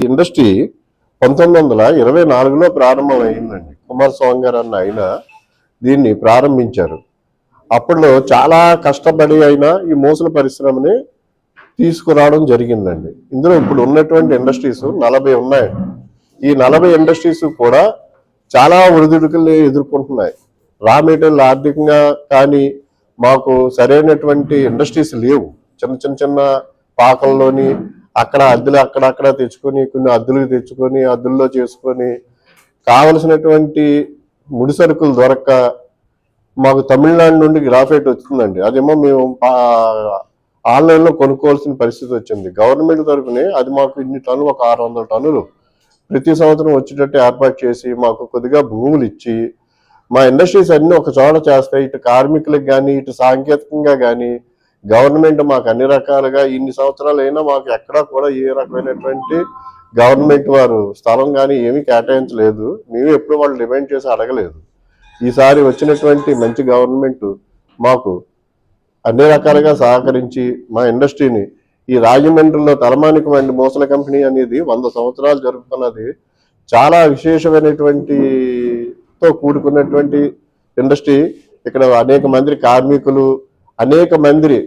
Industry పంతొమ్మిది వందల ఇరవై నాలుగులో ప్రారంభం అయిందండి కుమారస్వామి గారు అన్న ఆయన దీన్ని ప్రారంభించారు. అప్పట్లో చాలా కష్టపడి అయినా ఈ మూసల పరిశ్రమని తీసుకురావడం జరిగిందండి. ఇందులో ఇప్పుడు ఉన్నటువంటి ఇండస్ట్రీస్ నలభై ఉన్నాయండి ఈ నలభై ఇండస్ట్రీస్ కూడా చాలా ఒడిదుడుకులు ఎదుర్కొంటున్నాయి. రా మెటీరియల్ ఆర్థికంగా కానీ మాకు సరైనటువంటి ఇండస్ట్రీస్ లేవు. చిన్న చిన్న చిన్న పాకల్లోని అక్కడ అద్దెలు అక్కడక్కడ తెచ్చుకొని కొన్ని అద్దెలు తెచ్చుకొని అద్దెల్లో చేసుకొని కావలసినటువంటి ముడి సరుకులు దొరక్క మాకు తమిళనాడు నుండి గ్రాఫైట్ వచ్చిందండి. అదేమో మేము ఆన్లైన్లో కొనుక్కోవాల్సిన పరిస్థితి వచ్చింది. గవర్నమెంట్ తరఫునే అది మాకు ఇన్ని టన్నులు ఒక ఆరు వందల టన్నులు ప్రతి సంవత్సరం వచ్చేటట్టు ఏర్పాటు చేసి మాకు కొద్దిగా భూములు ఇచ్చి మా ఇండస్ట్రీస్ అన్ని ఒక చోట చేస్తాయి. ఇటు కార్మికులకు కానీ ఇటు సాంకేతికంగా కానీ గవర్నమెంట్ మాకు అన్ని రకాలుగా ఇన్ని సంవత్సరాలు అయినా మాకు ఎక్కడా కూడా ఏ రకమైనటువంటి గవర్నమెంట్ వారు స్థలం కానీ ఏమీ కేటాయించలేదు. మేము ఎప్పుడు వాళ్ళు డిమాండ్ చేసి అడగలేదు. ఈసారి వచ్చినటువంటి మంచి గవర్నమెంట్ మాకు అన్ని రకాలుగా సహకరించి మా ఇండస్ట్రీని ఈ రాజమండ్రిలో తలమానికం అండ్ మోసల కంపెనీ అనేది వంద సంవత్సరాలు జరుపుకున్నది. చాలా విశేషమైనటువంటి తో కూడుకున్నటువంటి ఇండస్ట్రీ ఇక్కడ అనేక మంది కార్మికులు అనేక మంది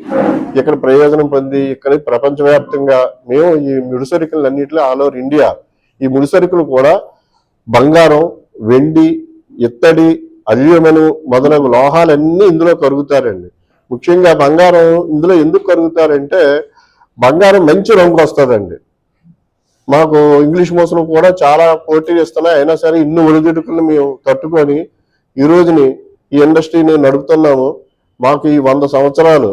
ఇక్కడ ప్రయోజనం పొంది ఇక్కడ ప్రపంచవ్యాప్తంగా మేము ఈ ముడిసరుకులు అన్నింటిలో ఆల్ ఓవర్ ఇండియా ఈ ముడిసరుకులు కూడా బంగారం వెండి ఇత్తడి అల్యూమినియం మొదలగు లోహాలన్నీ ఇందులో కరుగుతారండి. ముఖ్యంగా బంగారం ఇందులో ఎందుకు కరుగుతారంటే బంగారం మంచి రంగు వస్తుందండి మాకు ఇంగ్లీష్ మోసలు కూడా చాలా పోటీ ఇస్తున్నాయి అయినా సరే ఇన్ని ఒడిదుడుకులు మేము తట్టుకొని ఈ రోజుని ఈ ఇండస్ట్రీని నడుపుతున్నాము. మాకు ఈ వంద సంవత్సరాలు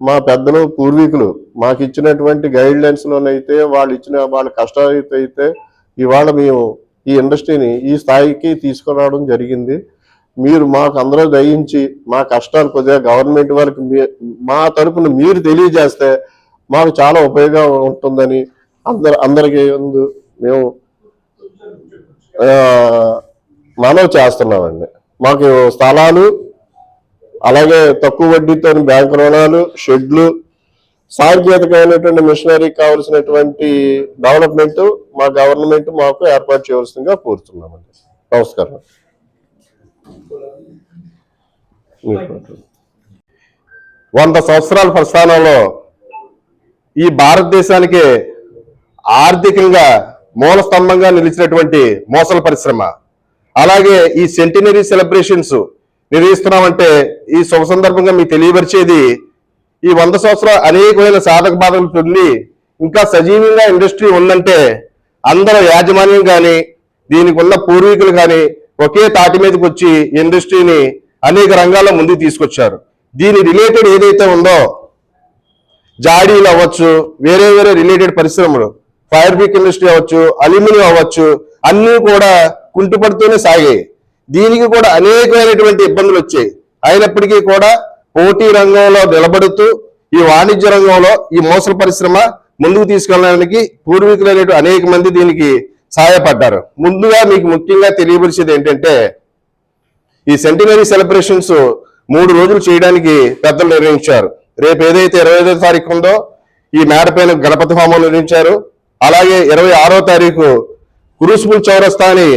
మా పెద్దలు పూర్వీకులు మాకు ఇచ్చినటువంటి గైడ్ లైన్స్లోనైతే వాళ్ళు ఇచ్చిన వాళ్ళ కష్టాలు అయితే ఇవాళ మేము ఈ ఇండస్ట్రీని ఈ స్థాయికి తీసుకురావడం జరిగింది. మీరు మాకు అందరూ దయించి మా కష్టాలు కొద్దిగా గవర్నమెంట్ వారికి మా తరపున మీరు తెలియజేస్తే మాకు చాలా ఉపయోగం ఉంటుందని అందరు అందరికీ ముందు మేము మనవి చేస్తున్నామండి. మాకు స్థలాలు అలాగే తక్కువ వడ్డీతో బ్యాంకు రుణాలు షెడ్లు సాంకేతికమైనటువంటి మిషనరీ కావలసినటువంటి డెవలప్మెంట్ మా గవర్నమెంట్ మాకు ఏర్పాటు చేయవలసిందిగా కోరుతున్నామండి. నమస్కారం. వంద సంవత్సరాల ప్రస్థానంలో ఈ భారతదేశానికి ఆర్థికంగా మూల స్తంభంగా నిలిచినటువంటి మోసల పరిశ్రమ. అలాగే ఈ సెంటినరీ సెలబ్రేషన్స్ నిర్వహిస్తున్నామంటే ఈ శుభ సందర్భంగా మీకు తెలియపరిచేది ఈ వంద సంవత్సరాలు అనేకమైన సాధక బాధలు పొంది ఇంకా సజీవంగా ఇండస్ట్రీ ఉందంటే అందరూ యాజమాన్యం కానీ దీనికి ఉన్న పూర్వీకులు కానీ ఒకే తాటి మీదకి వచ్చి ఇండస్ట్రీని అనేక రంగాల్లో ముందుకు తీసుకొచ్చారు. దీని రిలేటెడ్ ఏదైతే ఉందో జాడీలు అవ్వచ్చు వేరే వేరే రిలేటెడ్ పరిశ్రమలు ఫైర్ బ్రిక్ ఇండస్ట్రీ అవ్వచ్చు అల్యూమినియం అవ్వచ్చు అన్నీ కూడా కుంటుపడుతూనే సాగాయి. దీనికి కూడా అనేకమైనటువంటి ఇబ్బందులు వచ్చాయి. అయినప్పటికీ కూడా పోటీ రంగంలో నిలబడుతూ ఈ వాణిజ్య రంగంలో ఈ మోసల పరిశ్రమ ముందుకు తీసుకెళ్ళడానికి పూర్వీకులైనటువంటి అనేక మంది దీనికి సహాయపడ్డారు. ముందుగా మీకు ముఖ్యంగా తెలియపరిచేది ఏంటంటే ఈ సెంటినరీ సెలబ్రేషన్స్ మూడు రోజులు చేయడానికి పెద్దలు నిర్ణయించారు. రేపు ఏదైతే ఇరవై ఐదో తారీఖు ఉందో ఈ మేడ పైన గణపతి హోమం నిర్వహించారు అలాగే ఇరవై ఆరో తారీఖు కురుసుపుల్ చౌరస్తా అని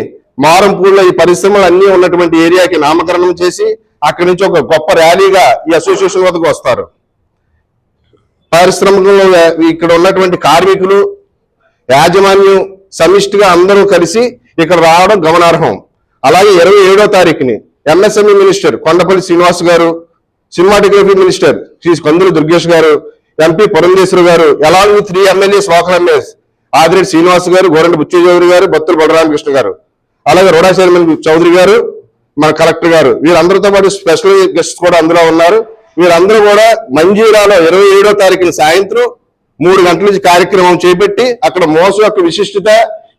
మారంపూర్లో ఈ పరిశ్రమలు అన్ని ఉన్నటువంటి ఏరియాకి నామకరణం చేసి అక్కడి నుంచి ఒక గొప్ప ర్యాలీగా ఈ అసోసియేషన్ వద్దకు వస్తారు. పారిశ్రామికంలో ఇక్కడ ఉన్నటువంటి కార్మికులు యాజమాన్యం సమిష్టిగా అందరూ కలిసి ఇక్కడ రావడం గమనార్హం. అలాగే ఇరవై ఏడో తారీఖుని ఎంఎస్ఎంఈ మినిస్టర్ కొండపల్లి శ్రీనివాస్ గారు సినిమాటోగ్రఫీ మినిస్టర్ శ్రీ కందులు దుర్గేష్ గారు ఎంపీ పురంధేశ్వరు గారు along with three MLAs local MLAs Adireddy Srinivas గారు గోరంట బుచ్చ చౌదరి గారు బత్తుల బలరామకృష్ణ గారు. అలాగే రోడా చైర్మన్ చౌదరి గారు మన కలెక్టర్ గారు. వీరందరితో పాటు స్పెషల్ గెస్ట్ కూడా అందులో ఉన్నారు. వీరందరూ కూడా మంజీరాలో ఇరవై ఏడో తారీఖున సాయంత్రం మూడు గంటల నుంచి కార్యక్రమం చేపట్టి అక్కడ మోసం యొక్క విశిష్టత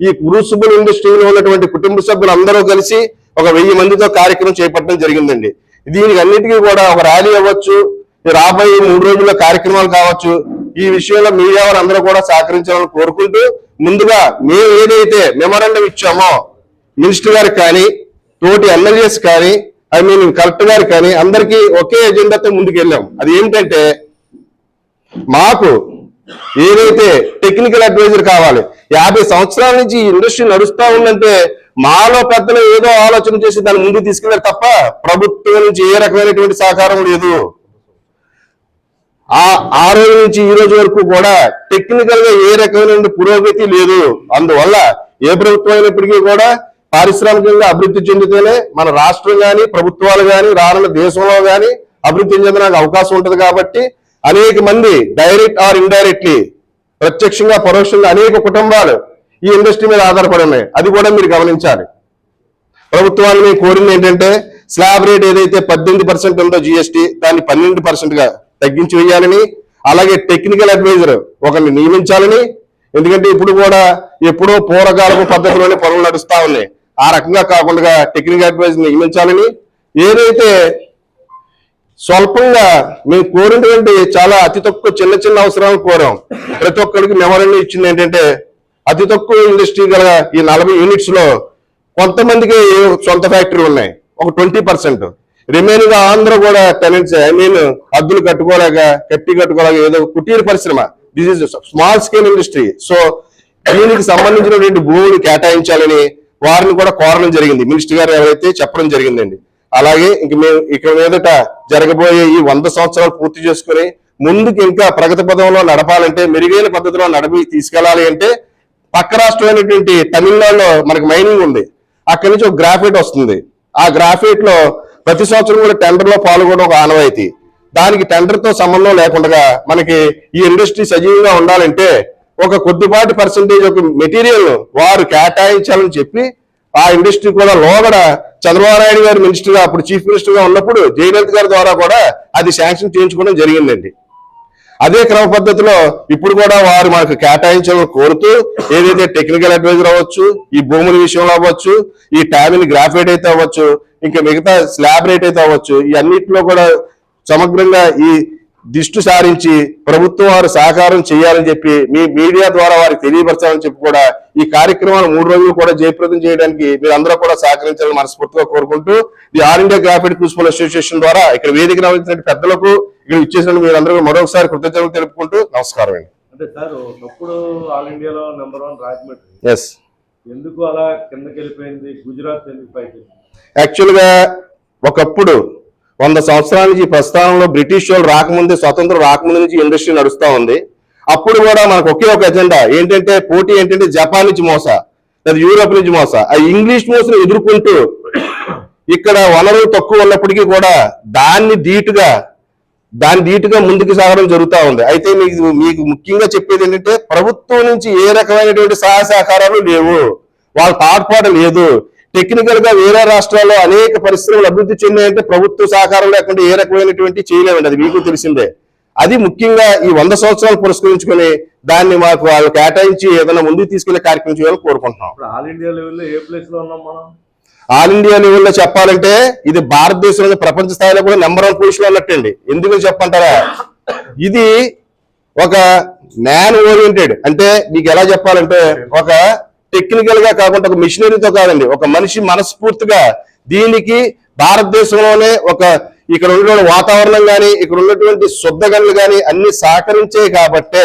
ఈ క్రూసిబుల్ ఇండస్ట్రీలో ఉన్నటువంటి కుటుంబ సభ్యులు అందరూ కలిసి ఒక వెయ్యి మందితో కార్యక్రమం చేపట్టడం జరిగిందండి. దీనికి అన్నిటికీ కూడా ఒక ర్యాలీ అవ్వచ్చు. రాబోయే మూడు రోజుల కార్యక్రమాలు కావచ్చు ఈ విషయంలో మీడియా వారందరూ అందరూ కూడా సహకరించాలని కోరుకుంటూ ముందుగా మేము ఏదైతే మెమరాండం ఇచ్చామో మినిస్టర్ గారికి కానీ తోటి ఎమ్మెల్యేస్ కానీ ఐ మీన్ కలెక్టర్ గారు కానీ అందరికీ ఒకే ఎజెండాతో ముందుకు వెళ్ళాం అది ఏమిటంటే మాకు ఏదైతే టెక్నికల్ అడ్వైజర్ కావాలి యాభై సంవత్సరాల నుంచి ఈ ఇండస్ట్రీ నడుస్తూ ఉందంటే మాలో పెద్దలు ఏదో ఆలోచన చేసి దాన్ని ముందుకు తీసుకెళ్ళారు తప్ప ప్రభుత్వం నుంచి ఏ రకమైనటువంటి సహకారం లేదు. ఆ ఆ రోజు నుంచి ఈ రోజు వరకు కూడా టెక్నికల్గా ఏ రకమైన పురోగతి లేదు. అందువల్ల ఏ ప్రభుత్వం అయినప్పటికీ కూడా పారిశ్రామికంగా అభివృద్ధి చెందితేనే మన రాష్ట్రం గాని ప్రభుత్వాలు గాని రానున్న దేశంలో గాని అభివృద్ధి చెందడానికి అవకాశం ఉంటుంది కాబట్టి అనేక మంది డైరెక్ట్ ఆర్ ఇండైరెక్ట్లీ ప్రత్యక్షంగా పరోక్షంగా అనేక కుటుంబాలు ఈ ఇండస్ట్రీ మీద ఆధారపడి ఉన్నాయి. అది కూడా మీరు గమనించాలి. ప్రభుత్వాన్ని మేము కోరింది ఏంటంటే స్లాబ్ రేట్ ఏదైతే పద్దెనిమిది పర్సెంట్ ఉందో జిఎస్టీ దాన్ని పన్నెండు పర్సెంట్గా తగ్గించి వేయాలని అలాగే టెక్నికల్ అడ్వైజర్ ఒకరిని నియమించాలని ఎందుకంటే ఇప్పుడు కూడా ఎప్పుడో పూర్వకాలపు పద్ధతిలోనే పనులు నడుస్తా ఉన్నాయి. ఆ రకంగా కాకుండా టెక్నికల్ అడ్వైజర్ నియమించాలని ఏదైతే స్వల్పంగా మేము కోరినటువంటి చాలా అతి తక్కువ చిన్న చిన్న అవసరాలు కోరాం ప్రతి ఒక్కరికి మెమోరండం ఇచ్చింది ఏంటంటే అతి తక్కువ ఇండస్ట్రీ గల ఈ నలభై యూనిట్స్లో కొంతమందికి సొంత ఫ్యాక్టరీ ఉన్నాయి. ఒక ట్వంటీ పర్సెంట్ రిమైనింగ్ ఆంధ్ర కూడా టెనెంట్స్ ఐ మీన్ అద్దులు కట్టుకోలేక కట్టి కట్టుకోలేక ఏదో కుటీర పరిశ్రమ. This is small scale industry so దీనికి సంబంధించినటువంటి భూమిని కేటాయించాలని వారిని కూడా కోరడం జరిగింది. మినిస్టర్ గారు ఎవరైతే చెప్పడం జరిగిందండి. అలాగే ఇంక మేము ఇక మీదట జరగబోయే ఈ వంద సంవత్సరాలు పూర్తి చేసుకుని ముందుకు ఇంకా ప్రగతి పదంలో నడపాలంటే మెరుగైన పద్ధతిలో నడిపి తీసుకెళ్ళాలి అంటే పక్క రాష్ట్రమైనటువంటి తమిళనాడులో మనకి మైనింగ్ ఉంది. అక్కడి నుంచి ఒక గ్రాఫైట్ వస్తుంది. ఆ గ్రాఫైట్లో ప్రతి సంవత్సరం కూడా టెండర్లో పాల్గొనడం ఒక ఆనవాయితీ. దానికి టెండర్తో సంబంధం లేకుండా మనకి ఈ ఇండస్ట్రీ సజీవంగా ఉండాలంటే ఒక కొద్దిపాటి పర్సంటేజ్ ఒక మెటీరియల్ వారు కేటాయించాలని చెప్పి ఆ ఇండస్ట్రీ కూడా లోగడ చంద్రబాబు నాయుడు గారు మినిస్టర్గా అప్పుడు చీఫ్ మినిస్టర్గా ఉన్నప్పుడు జయలలిత గారి ద్వారా కూడా అది శాంక్షన్ చేయించుకోవడం జరిగిందండి. అదే క్రమ పద్ధతిలో ఇప్పుడు కూడా వారు మనకు కేటాయించాలని కోరుతూ ఏదైతే టెక్నికల్ అడ్వైజర్ అవ్వచ్చు ఈ భూముల విషయంలో అవ్వచ్చు ఈ టామిన్ గ్రాఫైడ్ అయితే అవ్వచ్చు ఇంకా మిగతా స్లాబ్ రేట్ అయితే అవ్వచ్చు. ఈ అన్నిటిలో కూడా సమగ్రంగా ఈ దిష్టి సారించి ప్రభుత్వం వారు సహకారం చేయాలని చెప్పి మీ మీడియా ద్వారా వారికి తెలియపరచాలని చెప్పి కూడా ఈ కార్యక్రమాలు మూడు రోజులు కూడా జయప్రదం చేయడానికి మీరు అందరూ కూడా సహకరించాలని మనస్ఫూర్తిగా కోరుకుంటూ the all India graphite principal association ద్వారా ఇక్కడ వేదిక రావాల్సిన పెద్దలకు ఇక్కడ ఇచ్చేసిన మీరందరూ మరొకసారి కృతజ్ఞతలు తెలుపుకుంటూ నమస్కారం అండి. అంటే సార్ ఒకప్పుడు ఆల్ ఇండియాలో నెంబర్ వన్ రాజమండ్రి. ఎస్ ఎందుకు అలా కిందకి వెళ్ళిపోయింది గుజరాత్ ఎందుకు పైకి యాక్చువల్గా ఒకప్పుడు వంద సంవత్సరాల నుంచి ఈ ప్రస్థానంలో బ్రిటిష్ వాళ్ళు రాకముందే స్వతంత్రం రాకముందు నుంచి ఇండస్ట్రీ నడుస్తూ ఉంది. అప్పుడు కూడా మనకు ఒకే ఒక ఎజెండా ఏంటంటే పోటీ ఏంటంటే జపాన్ నుంచి మోస లేదా యూరోప్ నుంచి మోస. ఆ ఇంగ్లీష్ మోసను ఎదుర్కొంటూ ఇక్కడ వనరులు తక్కువ ఉన్నప్పటికీ కూడా దాన్ని ధీటుగా దాని ధీటుగా ముందుకు సాగడం జరుగుతూ ఉంది. అయితే మీకు మీకు ముఖ్యంగా చెప్పేది ఏంటంటే ప్రభుత్వం నుంచి ఏ రకమైనటువంటి సహాయ సహకారాలు లేవు. వాళ్ళ పాటుపాటు లేదు. టెక్నికల్గా వేరే రాష్ట్రాల్లో అనేక పరిశ్రమలు అభివృద్ధి చెందాయంటే ప్రభుత్వ సహకారం లేకుండా ఏ రకమైనటువంటి చేయలేమండి. అది మీకు తెలిసిందే. అది ముఖ్యంగా ఈ వంద సంవత్సరాలు పురస్కరించుకొని దాన్ని మాకు వాళ్ళు కేటాయించి ఏదైనా ముందుకు తీసుకెళ్ళే కార్యక్రమం చేయాలని కోరుకుంటున్నాం. ఆల్ ఇండియా లెవెల్లో ఏ ప్లేస్లో ఉన్నాం మనం? ఆల్ ఇండియా లెవెల్లో చెప్పాలంటే ఇది భారతదేశంలో ప్రపంచ స్థాయిలో కూడా నెంబర్ వన్ పొజిషన్ ఉన్నట్టండి. ఎందుకు చెప్పంటారా? ఇది ఒక మ్యాన్ ఓరియంటెడ్. అంటే మీకు ఎలా చెప్పాలంటే ఒక టెక్నికల్గా కాకుండా ఒక మిషనరీతో కాదండి. ఒక మనిషి మనస్ఫూర్తిగా దీనికి భారతదేశంలోనే ఒక ఇక్కడ ఉన్నటువంటి వాతావరణం కానీ ఇక్కడ ఉన్నటువంటి శుద్ధగనులు కానీ అన్ని సహకరించే కాబట్టే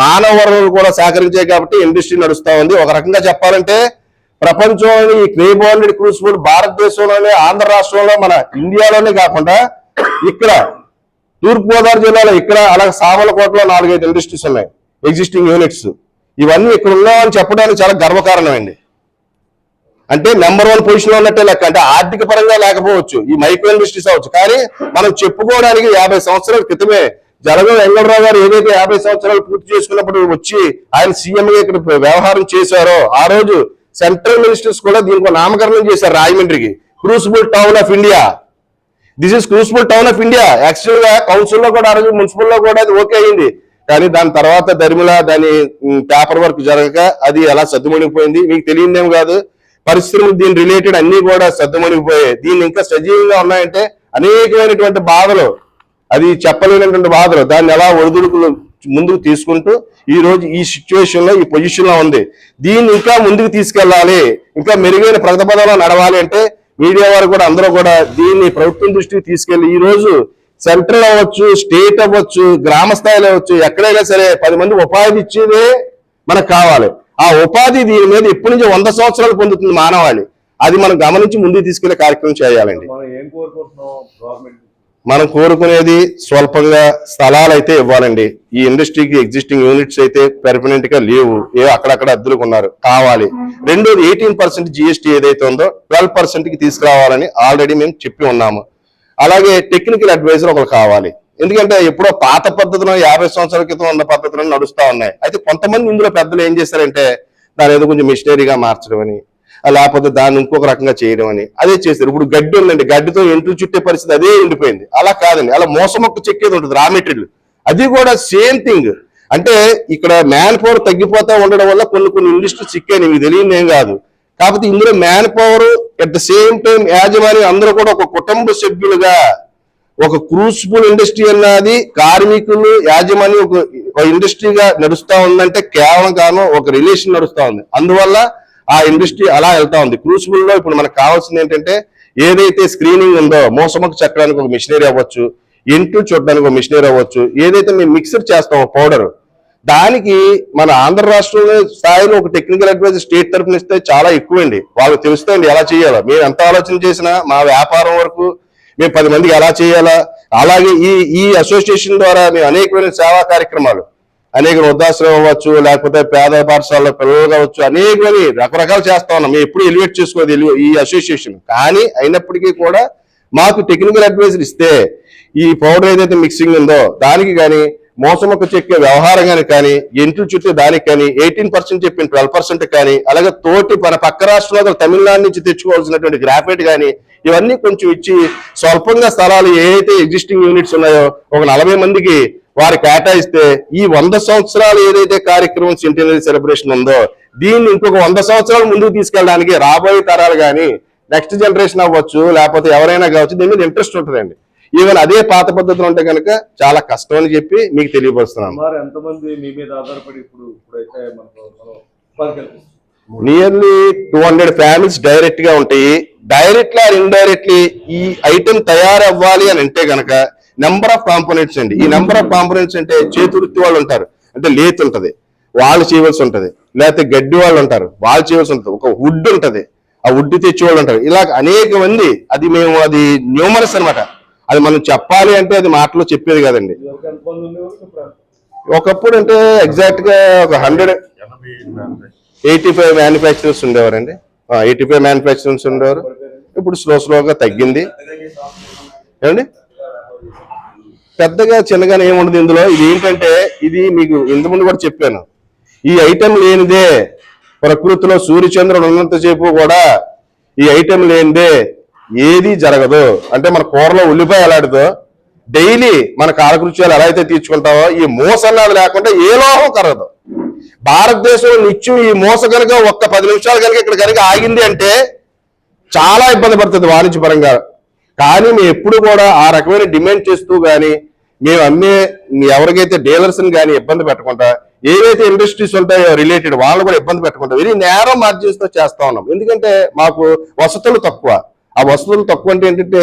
మానవ వనరులు కూడా సహకరించే కాబట్టి ఇండస్ట్రీ నడుస్తా ఉంది. ఒక రకంగా చెప్పాలంటే ప్రపంచంలోని ఈ క్లే బాండెడ్ క్రూసిబుల్ భారతదేశంలోనే ఆంధ్ర రాష్ట్రంలో మన ఇండియాలోనే కాకుండా ఇక్కడ తూర్పుగోదావరి జిల్లాలో ఇక్కడ అలాగే సామలకోటలో నాలుగైదు ఇండస్ట్రీస్ ఉన్నాయి. ఎగ్జిస్టింగ్ యూనిట్స్ ఇవన్నీ ఇక్కడ ఉన్నామని చెప్పడానికి చాలా గర్వకారణం అండి అంటే నెంబర్ వన్ పొజిషన్లో ఉన్నట్టే లెక్క. అంటే ఆర్థిక పరంగా లేకపోవచ్చు ఈ మైక్రో ఇండస్ట్రీస్ అవ్వచ్చు. కానీ మనం చెప్పుకోవడానికి యాభై సంవత్సరాల క్రితమే జలగం వెంకటరావు గారు ఏదైతే యాభై సంవత్సరాలు పూర్తి చేసుకున్నప్పుడు వచ్చి ఆయన సీఎంగా ఇక్కడ వ్యవహారం చేశారో ఆ రోజు సెంట్రల్ మినిస్టర్స్ కూడా దీనికి నామకరణం చేశారు రాజమండ్రికి. Crucible town of India this is crucible town of India యాక్చువల్గా కౌన్సిల్లో కూడా ఆ రోజు మున్సిపల్లో కూడా అది ఓకే అయింది కానీ దాని తర్వాత దరిమిలా దాని పేపర్ వర్క్ జరగక అది అలా సద్దుమణిగిపోయింది. మీకు తెలియదేం కాదు. పరిశ్రమలు దీని రిలేటెడ్ అన్ని కూడా సద్దుమణిగిపోయాయి. దీన్ని ఇంకా సజీవంగా ఉన్నాయంటే అనేకమైనటువంటి బాధలు. అది చెప్పలేనటువంటి బాధలు. దాన్ని ఎలా ఒడిదుడుకులు ముందుకు తీసుకుంటూ ఈ రోజు ఈ సిచ్యువేషన్లో ఈ పొజిషన్లో ఉంది. దీన్ని ఇంకా ముందుకు తీసుకెళ్ళాలి. ఇంకా మెరుగైన ప్రగతి నడవాలి అంటే మీడియా వారు కూడా అందరూ కూడా దీన్ని ప్రభుత్వం దృష్టికి తీసుకెళ్ళి ఈ రోజు సెంట్రల్ అవ్వచ్చు స్టేట్ అవ్వచ్చు గ్రామ స్థాయిలో అవ్వచ్చు ఎక్కడైనా సరే పది మంది ఉపాధి ఇచ్చేదే మనకు కావాలి. ఆ ఉపాధి దీని మీద ఎప్పటి నుంచి వంద సంవత్సరాలు పొందుతుంది మానవాళి. అది మనం గమనించి ముందుకు తీసుకెళ్ళే కార్యక్రమం చేయాలండి. మనం కోరుకునేది స్వల్పంగా స్థలాలు అయితే ఇవ్వాలండి. ఈ ఇండస్ట్రీకి ఎగ్జిస్టింగ్ యూనిట్స్ అయితే పెర్మనెంట్గా లేవు. ఏ అక్కడక్కడ అద్దెలకు ఉన్నారు కావాలి. రెండోది ఎయిటీన్ పర్సెంట్ జిఎస్టీ ఏదైతే ఉందో ట్వెల్వ్ పర్సెంట్కి తీసుకురావాలని ఆల్రెడీ మేము చెప్పి ఉన్నాము. అలాగే టెక్నికల్ అడ్వైజర్ ఒకరు కావాలి. ఎందుకంటే ఎప్పుడో పాత పద్ధతిలో యాభై సంవత్సరాల క్రితం ఉన్న పద్ధతిలో నడుస్తూ ఉన్నాయి. అయితే కొంతమంది ఇందులో పెద్దలు ఏం చేస్తారంటే దాని ఏదో కొంచెం మిషనరీగా మార్చడం అని లేకపోతే దాన్ని ఇంకొక రకంగా చేయడం అని అదే చేశారు ఇప్పుడు గడ్డి ఉందండి గడ్డితో ఎంట్లు చుట్టే పరిస్థితి అదే ఉండిపోయింది. అలా కాదండి. అలా మోసమొక్క చెక్కేది ఉంటుంది రా మెటీరియల్ అది కూడా సేమ్ థింగ్ అంటే ఇక్కడ మ్యాన్ పవర్ తగ్గిపోతా ఉండడం వల్ల కొన్ని కొన్ని ఇండస్ట్రీస్ చిక్కాయి మీకు తెలియదు ఏం కాదు. కాకపోతే ఇందులో manpower at the same time యాజమాన్యం అందరూ కూడా ఒక కుటుంబ సభ్యులుగా ఒక క్రూసిబుల్ ఇండస్ట్రీ అన్నది కార్మికులు యాజమాన్యం ఒక ఇండస్ట్రీగా నడుస్తా ఉందంటే కేవలం కారణం ఒక రిలేషన్ నడుస్తా ఉంది. అందువల్ల ఆ ఇండస్ట్రీ అలా వెళ్తా ఉంది. క్రూసిబుల్లో ఇప్పుడు మనకు కావాల్సింది ఏంటంటే ఏదైతే స్క్రీనింగ్ ఉందో మోసముకు చెక్కడానికి ఒక మిషనరీ అవ్వచ్చు ఇంటూ చూడడానికి ఒక మిషనరీ అవ్వచ్చు ఏదైతే మేము మిక్సర్ చేస్తామో పౌడర్ దానికి మన ఆంధ్ర రాష్ట్రంలో స్థాయిలో ఒక టెక్నికల్ అడ్వైజర్ స్టేట్ తరఫున ఇస్తే చాలా ఎక్కువండి. వాళ్ళకి తెలుస్తాయండి ఎలా చేయాలో. మేము ఎంత ఆలోచన చేసినా మా వ్యాపారం వరకు మేము పది మందికి ఎలా చేయాలా? అలాగే ఈ ఈ అసోసియేషన్ ద్వారా మేము అనేకమైన సేవా కార్యక్రమాలు అనేక వృద్ధాశ్రమం అవ్వచ్చు లేకపోతే పేద పాఠశాలలో పిల్లలు కావచ్చు అనేకమైన రకరకాలు చేస్తా ఉన్నాం. మేము ఎప్పుడు ఎలివేట్ చేసుకోదు ఎలి- ఈ అసోసియేషన్ కానీ అయినప్పటికీ కూడా మాకు టెక్నికల్ అడ్వైజర్ ఇస్తే ఈ పౌడర్ ఏదైతే మిక్సింగ్ ఉందో దానికి కానీ మోసముకు చెక్కే వ్యవహారం కానీ కానీ ఎంట్లు చుట్టూ దానికి కానీ ఎయిటీన్ పర్సెంట్ చెప్పిన ట్వెల్వ్ పర్సెంట్ కానీ అలాగే తోటి మన పక్క రాష్ట్రంలో తమిళనాడు నుంచి తెచ్చుకోవాల్సినటువంటి గ్రాఫైట్ కానీ ఇవన్నీ కొంచెం ఇచ్చి స్వల్పంగా స్థలాలు ఏదైతే ఎగ్జిస్టింగ్ యూనిట్స్ ఉన్నాయో ఒక నలభై మందికి వారు కేటాయిస్తే ఈ వంద సంవత్సరాలు ఏదైతే కార్యక్రమం సెంటినరీ సెలబ్రేషన్ ఉందో దీన్ని ఇంకొక వంద సంవత్సరాలు ముందుకు తీసుకెళ్ళడానికి రాబోయే తరాలు కానీ నెక్స్ట్ జనరేషన్ అవ్వచ్చు లేకపోతే ఎవరైనా కావచ్చు దీని మీద ఇంట్రెస్ట్ ఉంటుందండి. ఈవెన్ అదే పాత పద్ధతులు ఉంటే కనుక చాలా కష్టం అని చెప్పి మీకు తెలియపరుస్తున్నాను. సుమారు ఎంతమంది మీ మీద ఆధారపడి ఇప్పుడు ఇప్పుడైతే మనకు మనం ఉపాధి కల్పిస్తున్నాం నియర్లీ టూ హండ్రెడ్ ఫ్యామిలీస్ డైరెక్ట్గా ఉంటాయి. డైరెక్ట్లీ ఆర్ ఇండైరెక్ట్లీ ఈ ఐటమ్ తయారవ్వాలి అని అంటే గనక నెంబర్ ఆఫ్ కాంపోనెంట్స్ అండి. ఈ నెంబర్ ఆఫ్ కాంపోనెంట్స్ అంటే చేతువృత్తి వాళ్ళు ఉంటారు. అంటే లేత్ ఉంటది. వాళ్ళు చేయవలసి ఉంటది. లేకపోతే గడ్డి వాళ్ళు ఉంటారు. వాళ్ళు చేయవలసి ఉంటది. ఒక వుడ్ ఉంటది. ఆ వుడ్ తెచ్చి వాళ్ళు ఉంటారు. ఇలా అనేక మంది అది మేము అది న్యూమరస్ అన్నమాట. అది మనం చెప్పాలి అంటే అది మాటలో చెప్పేది కదండి. ఒకప్పుడు అంటే ఎగ్జాక్ట్గా ఒక హండ్రెడ్ ఎయిటీ ఫైవ్ మ్యానుఫ్యాక్చరర్స్ ఉండేవారండి. ఎయిటీ ఫైవ్ మ్యానుఫ్యాక్చరర్స్ ఉండేవారు. ఇప్పుడు స్లో స్లోగా తగ్గింది. ఏమండి? పెద్దగా చిన్నగానే ఏముండదు ఇందులో. ఇది ఏంటంటే ఇది మీకు ఇంతకుముందు కూడా చెప్పాను. ఈ ఐటెం లేనిదే ప్రకృతిలో సూర్యచంద్రుడు ఉన్నంతసేపు కూడా ఈ ఐటెం లేనిదే ఏది జరగదు. అంటే మన కూరలో ఉల్లిపాయ ఎలాంటిదో డైలీ మన కాలకృత్యాలు ఎలా అయితే తీర్చుకుంటామో ఈ మోసన్నాడు లేకుండా ఏ లోహం కరగదు. భారతదేశంలో నిత్యం ఈ మోస కనుక ఒక్క పది నిమిషాలు కనుక ఇక్కడ కనుక ఆగింది అంటే చాలా ఇబ్బంది పడుతుంది వాణిజ్యపరంగా. కానీ మేము ఎప్పుడు కూడా ఆ రకమైన డిమాండ్ చేస్తూ కానీ మేము అమ్మే ఎవరికైతే డీలర్స్ని కానీ ఇబ్బంది పెట్టకుండా ఏవైతే ఇండస్ట్రీస్ ఉంటాయో రిలేటెడ్ వాళ్ళు కూడా ఇబ్బంది పెట్టకుండా వెరీ నేరం మార్జిన్స్ చేస్తూ చేస్తా ఉన్నాం. ఎందుకంటే మాకు వసతులు తక్కువ. ఆ వసతులు తక్కువ అంటే ఏంటంటే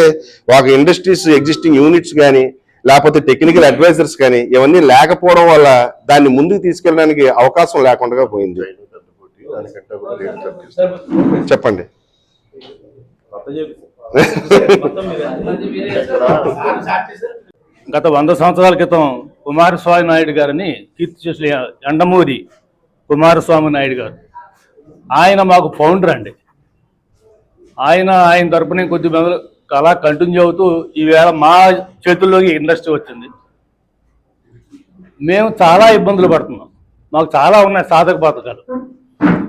ఒక ఇండస్ట్రీస్ ఎగ్జిస్టింగ్ యూనిట్స్ కానీ లేకపోతే టెక్నికల్ అడ్వైజర్స్ కానీ ఇవన్నీ లేకపోవడం వల్ల దాన్ని ముందుకు తీసుకెళ్ళడానికి అవకాశం లేకుండా పోయింది. చెప్పండి. గత వంద సంవత్సరాల క్రితం కుమారస్వామి నాయుడు గారిని కీర్తి చేసిన ఎండమూరి కుమారస్వామి నాయుడు గారు. ఆయన మాకు ఫౌండర్ అండి. ఆయన ఆయన తరపున కొద్ది మంది అలా కంటిన్యూ అవుతూ ఈవేళ మా చేతుల్లోకి ఇండస్ట్రీ వచ్చింది. మేము చాలా ఇబ్బందులు పడుతున్నాం. మాకు చాలా ఉన్నాయి సాధక బాధకాలు.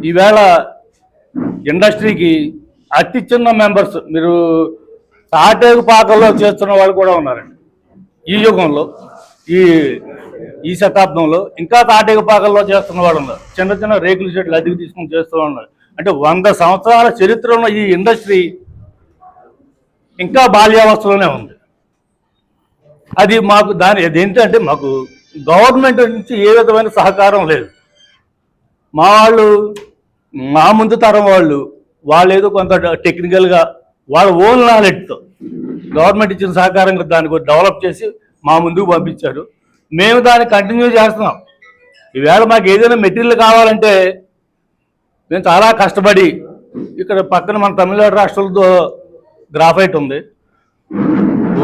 ఈవేళ ఇండస్ట్రీకి అతి చిన్న మెంబర్స్ మీరు తాటేగు పాకల్లో చేస్తున్న వాళ్ళు కూడా ఉన్నారండి. ఈ యుగంలో ఈ ఈ శతాబ్దంలో ఇంకా తాటేగు పాకల్లో చేస్తున్న వాళ్ళు ఉన్నారు. చిన్న చిన్న రేకుల చెట్లు అద్దెకు తీసుకుని చేస్తూ ఉన్నారు. అంటే వంద సంవత్సరాల చరిత్రలో ఈ ఇండస్ట్రీ ఇంకా బాల్యావస్థలోనే ఉంది. అది మాకు దాని అదేంటంటే మాకు గవర్నమెంట్ నుంచి ఏ విధమైన సహకారం లేదు. మా వాళ్ళు మా ముందు తరం వాళ్ళు వాళ్ళు ఏదో కొంత టెక్నికల్గా వాళ్ళ ఓన్ నాలెడ్జ్తో గవర్నమెంట్ ఇచ్చిన సహకారంగా దాన్ని డెవలప్ చేసి మా ముందుకు పంపించారు. మేము దాన్ని కంటిన్యూ చేస్తున్నాం. ఈవేళ మాకు ఏదైనా మెటీరియల్ కావాలంటే నేను చాలా కష్టపడి ఇక్కడ పక్కన మన తమిళనాడు రాష్ట్రాలతో గ్రాఫైట్ ఉంది.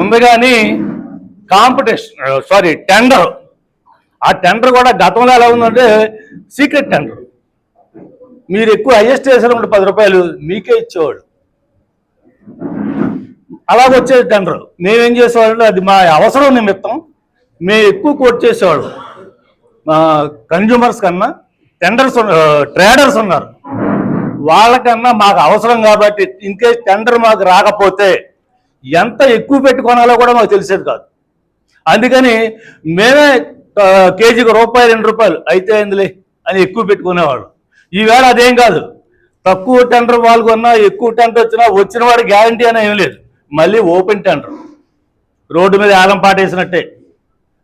ఉంది కానీ కాంపిటీషన్ సారీ టెండర్. ఆ టెండర్ కూడా గతంలో ఎలా ఉందంటే సీక్రెట్ టెండర్. మీరు ఎక్కువ హైయెస్ట్ వేసినప్పుడు పది రూపాయలు మీకే ఇచ్చేవాడు అలాగ వచ్చేది టెండర్. మేమేం చేసేవాళ్ళం అది మా అవసరం నిమిత్తం మేము ఎక్కువ కోట్ చేసేవాళ్ళం. కన్జ్యూమర్స్ కన్నా టెండర్స్ ట్రేడర్స్ ఉన్నారు. వాళ్ళకన్నా మాకు అవసరం కాబట్టి ఇన్ కేస్ టెండర్ మాకు రాకపోతే ఎంత ఎక్కువ పెట్టుకోనాలో కూడా మాకు తెలిసేది కాదు. అందుకని మేమే కేజీకి రూపాయి రెండు రూపాయలు అయితే అయిందిలే అని ఎక్కువ పెట్టుకునేవాళ్ళు. ఈవేళ అదేం కాదు. తక్కువ టెండర్ పాల్గొన్నా ఎక్కువ టెండర్ వచ్చినా వచ్చిన వాడు గ్యారంటీ అని ఏం లేదు. మళ్ళీ ఓపెన్ టెండర్ రోడ్డు మీద ఆలం పాటేసినట్టే.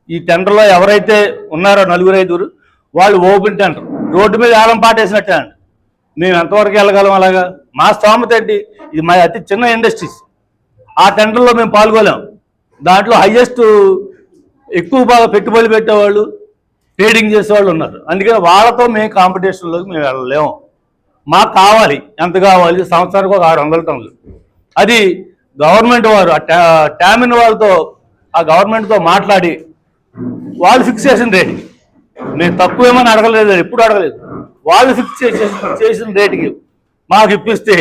ఈ టెండర్లో ఎవరైతే ఉన్నారో నలుగురు ఐదుగురు వాళ్ళు ఓపెన్ టెండర్ రోడ్డు మీద ఆలం పాటేసినట్టే అండి. మేము ఎంతవరకు వెళ్ళగలం అలాగా? మా స్తోమత ఏంటి? ఇది మా అతి చిన్న ఇండస్ట్రీస్. ఆ టెండర్లో మేము పాల్గొలేం దాంట్లో హయ్యెస్ట్ ఎక్కువ బాగా పెట్టుబడి పెట్టేవాళ్ళు ట్రేడింగ్ చేసేవాళ్ళు ఉన్నారు. అందుకని వాళ్ళతో మేము కాంపిటీషన్లోకి మేము వెళ్ళలేము. మాకు కావాలి ఎంత కావాలి? సంవత్సరానికి ఒక ఆరు వందల టన్నులు. అది గవర్నమెంట్ వారు ఆ టా- టామిన్ వాళ్ళతో ఆ గవర్నమెంట్తో మాట్లాడి వాళ్ళు ఫిక్స్ చేసిన రేటుకి మేము తక్కువ ఏమని అడగలేదు ఎప్పుడు అడగలేదు. వాళ్ళు ఫిక్స్ చేసే చేసిన రేటుకి మాకు ఇప్పిస్తే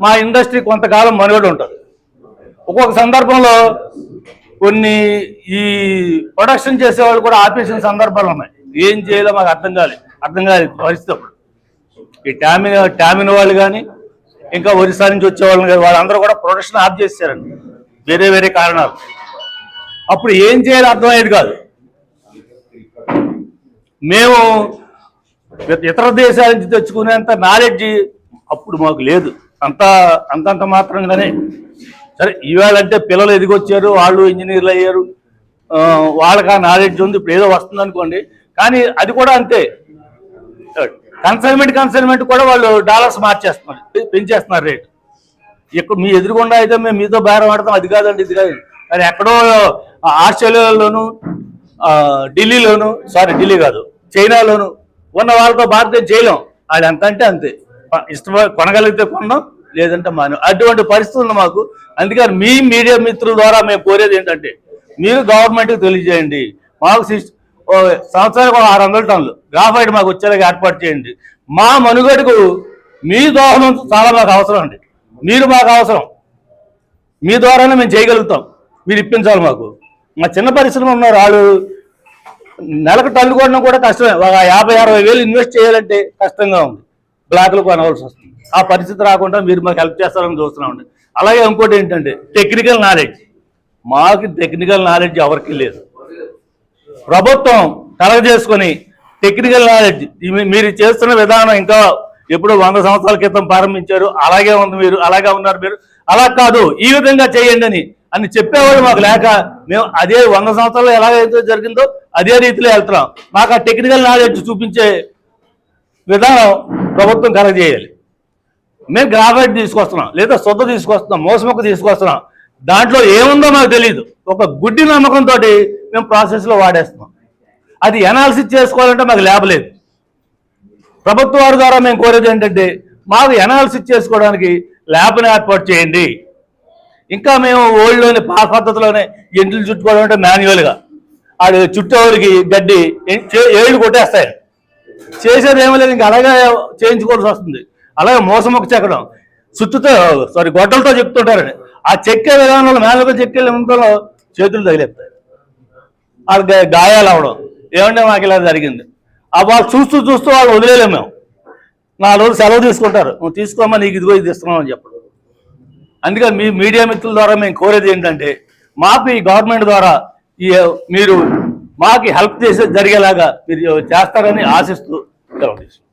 మా ఇండస్ట్రీ కొంతకాలం మనుగడ ఉంటుంది. ఒక్కొక్క సందర్భంలో కొన్ని ఈ ప్రొడక్షన్ చేసేవాళ్ళు కూడా ఆపేసిన సందర్భాలు ఉన్నాయి. ఏం చేయాలో మాకు అర్థం కాలేదు అర్థం కాలేదు పరిస్థితి అప్పుడు. ఈ టామిన్ టామిన్ వాళ్ళు కానీ ఇంకా ఒరిస్సా నుంచి వచ్చేవాళ్ళు కానీ వాళ్ళందరూ కూడా ప్రొడక్షన్ ఆఫ్ చేశారండి వేరే వేరే కారణాలు. అప్పుడు ఏం చేయాలో అర్థమయ్యేది కాదు. మేము ఇతర దేశాల నుంచి తెచ్చుకునేంత నాలెడ్జ్ అప్పుడు మాకు లేదు. అంత అంతంత మాత్రంగానే. సరే ఈవేళ అంటే పిల్లలు ఎదిగొచ్చారు వాళ్ళు ఇంజనీర్లు అయ్యారు. వాళ్ళకి ఆ నాలెడ్జ్ ఉంది ఇప్పుడు ఏదో వస్తుంది అనుకోండి. కానీ అది కూడా అంతే. కన్సైన్మెంట్ కన్సైన్మెంట్ కూడా వాళ్ళు డాలర్స్ మార్చేస్తున్నారు పెంచేస్తున్నారు రేట్ ఇక్కడ మీ ఎదురుగుండా అయితే మేము మీతో బేరం ఆడతాం అది కాదండి ఇది కాదు. కానీ ఎక్కడో ఆస్ట్రేలియాలోను ఢిల్లీలోను సారీ ఢిల్లీ కాదు చైనాలోను ఉన్న వాళ్ళతో భారతీయ చేయలేం. అది ఎంత అంటే అంతే. ఇష్టం కొనగలిగితే కొన్నాం లేదంటే మాను. అటువంటి పరిస్థితులు మాకు. అందుకని మీ మీడియా మిత్రుల ద్వారా మేము కోరేది ఏంటంటే మీరు గవర్నమెంట్కి తెలియజేయండి. మాకు సిస్- ఓ సంవత్సరానికి ఒక ఆరు వందల టన్నులు. గ్రాఫైట్ మాకు వచ్చేలాగా ఏర్పాటు చేయండి. మా మనుగడకు మీ దోహదం చాలా మాకు అవసరం అండి. మీరు మాకు అవసరం. మీ ద్వారానే మేము చేయగలుగుతాం. మీరు ఇప్పించాలి మాకు. మా చిన్న పరిశ్రమ ఉన్నారు వాళ్ళు నెలకు టన్ను కొనడం కూడా కష్టమే. ఒక యాభై అరవై వేలు ఇన్వెస్ట్ చేయాలంటే కష్టంగా ఉంది. బ్లాక్లు కొనవలసి వస్తుంది. ఆ పరిస్థితి రాకుండా మీరు మాకు హెల్ప్ చేస్తారని చూస్తున్నామండి అలాగే ఇంకోటి ఏంటంటే టెక్నికల్ నాలెడ్జ్ మాకు టెక్నికల్ నాలెడ్జ్ ఎవరికి లేదు. ప్రభుత్వం కలగజేసుకొని టెక్నికల్ నాలెడ్జ్ మీరు చేస్తున్న విధానం ఇంకా ఎప్పుడు వంద సంవత్సరాల క్రితం ప్రారంభించారు. అలాగే ఉంది మీరు అలాగే ఉన్నారు మీరు. అలా కాదు ఈ విధంగా చేయండి అని అని చెప్పేవాళ్ళు మాకు లేక మేము అదే వంద సంవత్సరాలు ఎలాగైతే జరిగిందో అదే రీతిలో వెళ్తున్నాం. మాకు ఆ టెక్నికల్ నాలెడ్జ్ చూపించే విధానం ప్రభుత్వం కలగజేయాలి. మేము గ్రాఫైట్ తీసుకొస్తున్నాం లేదా సొద్ద తీసుకొస్తున్నాం మోసమొక్క తీసుకొస్తున్నాం. దాంట్లో ఏముందో మాకు తెలియదు ఒక గుడ్డి నమ్మకంతో మేము ప్రాసెస్లో వాడేస్తున్నాం. అది ఎనాలిసిస్ చేసుకోవాలంటే మాకు ల్యాబ్ లేదు. ప్రభుత్వ వారి ద్వారా మేము కోరేది ఏంటంటే మాకు ఎనాలిసిస్ చేసుకోవడానికి ల్యాబ్ని ఏర్పాటు చేయండి. ఇంకా మేము ఓల్డ్లోని పాత పద్ధతిలోనే ఎంట్లు చుట్టుకోవడం అంటే మాన్యువల్గా ఆడు చుట్టూరికి గడ్డి చే- ఏళ్ళు కొట్టేస్తాయి. చేసేది ఏమీ లేదు ఇంకా అలాగే చేయించుకోవాల్సి వస్తుంది. అలాగే మోసం ఒక చెక్కడం. చుట్టుతో సారీ గొడ్డలతో చెప్తుంటారని ఆ చెక్కే విధానంలో మేనగా చెక్కే విధానంలో చేతులు తగిలేస్తాయి. వాళ్ళ గాయాలు అవడం. ఏమంటే మాకు ఇలా జరిగింది. ఆ వాళ్ళు చూస్తూ చూస్తూ వాళ్ళు వదిలేలేము మేము. నాలుగు రోజులు సెలవు తీసుకుంటారు. నువ్వు తీసుకోమా నీకు ఇదిగో ఇది ఇస్తున్నాం అని చెప్పడం. అందుకే మీ మీడియా మిత్రుల ద్వారా మేము కోరేది ఏంటంటే మాకు ఈ గవర్నమెంట్ ద్వారా మీరు మాకు హెల్ప్ చేసే జరిగేలాగా మీరు చేస్తారని ఆశిస్తూ సెలవు తీసుకుంటాం.